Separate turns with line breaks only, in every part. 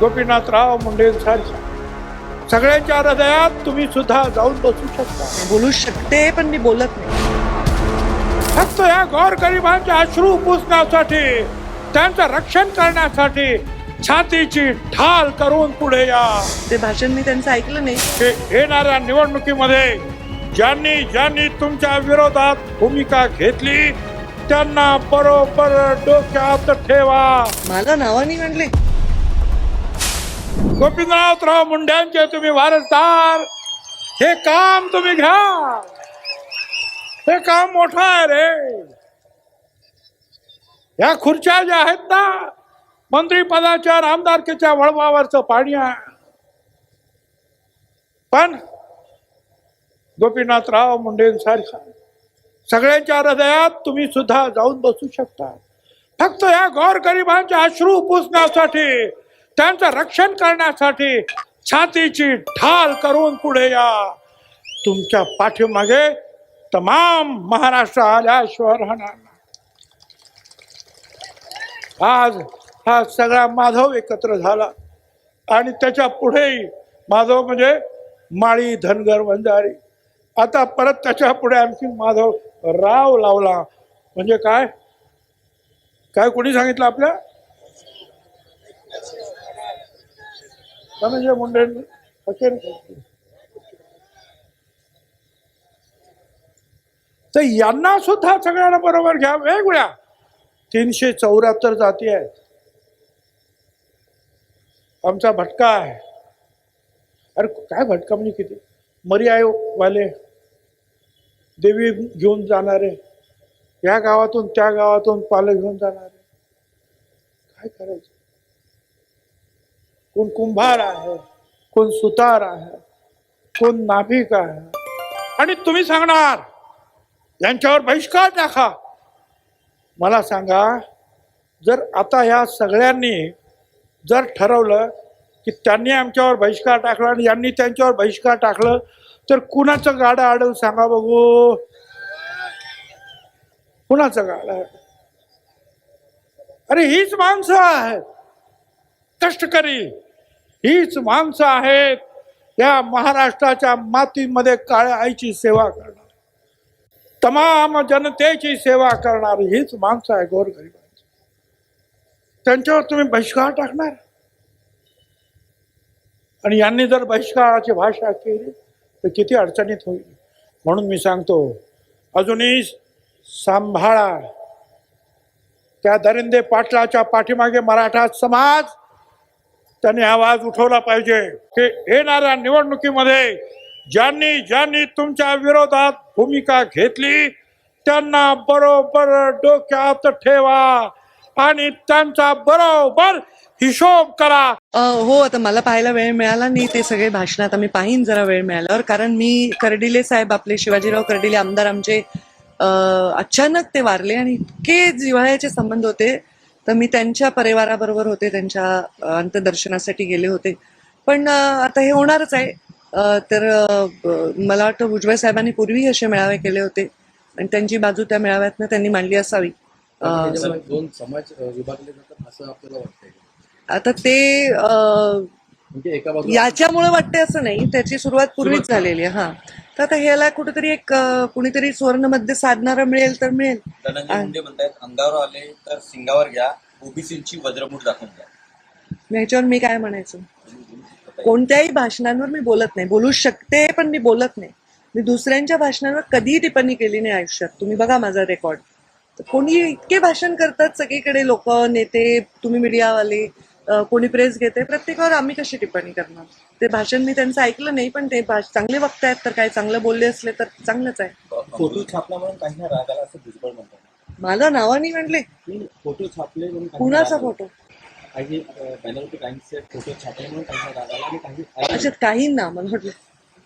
गोपीनाथराव मुंडेंसारख्या सगळ्यांच्या हृदयात तुम्ही सुद्धा जाऊन बसू शकता.
बोलू शकते पण मी बोलत नाही.
फक्त या गोरगरिबांचे अश्रू पुसण्यासाठी त्यांचं रक्षण करण्यासाठी छातीची ढाल करून पुढे या.
ते भाषण मी त्यांचं ऐकलं नाही.
येणाऱ्या निवडणुकीमध्ये ज्यांनी ज्यांनी तुमच्या विरोधात भूमिका घेतली त्यांना बरोबर डोक्यात ठेवा.
मला नावाने म्हणले
गोपीनाथराव मुंड्यांचे तुम्ही वारसदार. हे काम तुम्ही घ्या. हे काम मोठं आहे रे. या खुर्च्या ज्या आहेत ना मंत्रीपदाच्या आणि आमदारकीच्या वळवावरचं पाणी आहे. पण गोपीनाथराव मुंडेंसारखा सगळ्यांच्या हृदयात तुम्ही सुद्धा जाऊन बसू शकता. फक्त या गोरगरिबांचे अश्रू पुसण्यासाठी त्यांचं रक्षण करण्यासाठी छातीची ढाल करून पुढे या. तुमच्या पाठीमागे तमाम महाराष्ट्र आल्याशिवाय राहणार आज हा सगळा माधव एकत्र झाला आणि त्याच्या पुढेही माधव म्हणजे माळी धनगर वंजारी. आता परत त्याच्या पुढे आणखी माधव राव लावला. म्हणजे काय? काय कोणी सांगितलं आपल्या? धनंजय मुंडे अखेर तर यांना सुद्धा सगळ्यांना बरोबर घ्या वेगवेगळ्या. तीनशे चौऱ्याहत्तर जाती आहेत. आमचा भटका आहे. अरे काय भटका म्हणजे किती? मरी वाले देवी घेऊन जाणारे या गावातून त्या गावातून पालं घेऊन जाणारे. काय करायचं? कोण कुंभार आहे कोण सुतार आहे कोण नाभिक आहे. आणि तुम्ही सांगणार यांच्यावर बहिष्कार टाका. मला सांगा जर आता ह्या सगळ्यांनी जर ठरवलं की त्यांनी आमच्यावर बहिष्कार टाकला आणि यांनी त्यांच्यावर बहिष्कार टाकलं तर कुणाचं गाडं आडव सांगा बघू. कुणाचं गाडं अरे हीच माणसं आहेत. कष्टकरी. हीच माणसं आहेत. या महाराष्ट्राच्या मातीमध्ये काळ्या आईची सेवा करणार. तमाम जनतेची सेवा करणार हीच माणसं आहे गोरगरिबांची. त्यांच्यावर तुम्ही बहिष्कार टाकणार? आणि यांनी जर बहिष्काराची भाषा केली तर किती अडचणीत होईल. म्हणून मी सांगतो अजूनही सांभाळा. त्या दरिंदे पाटलाच्या पाठीमागे मराठा समाज त्यांनी आवाज उठवला पाहिजे. की येणाऱ्या निवडणुकीमध्ये ज्यांनी ज्यांनी तुमच्या विरोधात भूमिका घेतली त्यांना बरोबर डोक्यात ठेवा आणि त्यांचा बरोबर हिशोब करा.
अ, हो आता मला पाहायला वेळ मिळाला नाही ते सगळे भाषण आता मी पाहीन जरा वेळ मिळाल्यावर. कारण मी कर्डिले साहेब आपले शिवाजीराव कर्डिले आमदार आमचे अ, अचानक ते वारले आणि इतके जिव्हाळ्याचे संबंध होते. तर मी त्यांच्या परिवाराबरोबर होते त्यांच्या अंत्यदर्शनासाठी गेले होते. पण आता हे होणारच आहे. तर मला वाटतं भुजबळ साहेबांनी पूर्वी असे मेळावे केले होते आणि त्यांची बाजू त्या मेळाव्यातनं त्यांनी मांडली असावी.
दोन समाज विभागले जातात असं आपल्याला वाटतंय
आता ते
म्हणजे
याच्यामुळे वाटते असं नाही त्याची सुरुवात पूर्वीच झालेली आहे हा. तर आता ह्याला कुठेतरी एक कुणीतरी सुवर्णमध्ये साधणारा मिळेल तर मिळेल.
धनंजय मुंडे म्हणतायत अंगावर आले तर सिंगावर घ्या ओबीसीची वज्रमूठ दाखवून
ह्याच्यावर मी काय म्हणायचं? कोणत्याही भाषणांवर मी बोलत नाही. बोलू शकते पण मी बोलत नाही. मी दुसऱ्यांच्या भाषणांवर कधीही टिप्पणी केली नाही आयुष्यात. तुम्ही बघा माझा रेकॉर्ड. तर कोणी इतके भाषण करतात सगळीकडे लोक नेते तुम्ही मीडियावाले. कोणी प्रेस घेते प्रत्येकावर आम्ही कशी टिप्पणी करणार? ते भाषण मी त्यांचं ऐकलं नाही पण ते चांगले वक्तायत तर काय चांगलं बोलले असले तर चांगलंच आहे.
फोटो छापला म्हणून काही राग आला असं भुजबळ म्हणतात.
मला नावाने म्हणले.
फोटो छापले म्हणून
कुणाचा. फोटो?
काही बॅनरवरती काहींचे फोटो छापले म्हणून काही आणि
अच्छा काही ना मला वाटलं.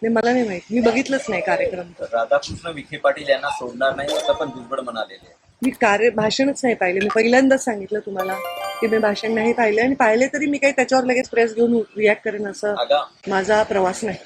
नाही मला नाही माहीत. मी बघितलंच नाही कार्यक्रम तर.
राधाकृष्ण विखे पाटील यांना सोडणार नाही असं पण भुजबळ म्हणालेले आहे.
मी कार्य भाषणच नाही पाहिले. मी पहिल्यांदाच सांगितलं तुम्हाला. की मी भाषण नाही पाहिले आणि पाहिले तरी मी काही त्याच्यावर लगेच प्रेस घेऊन रिॲक्ट करेन असं माझा प्रवास नाही.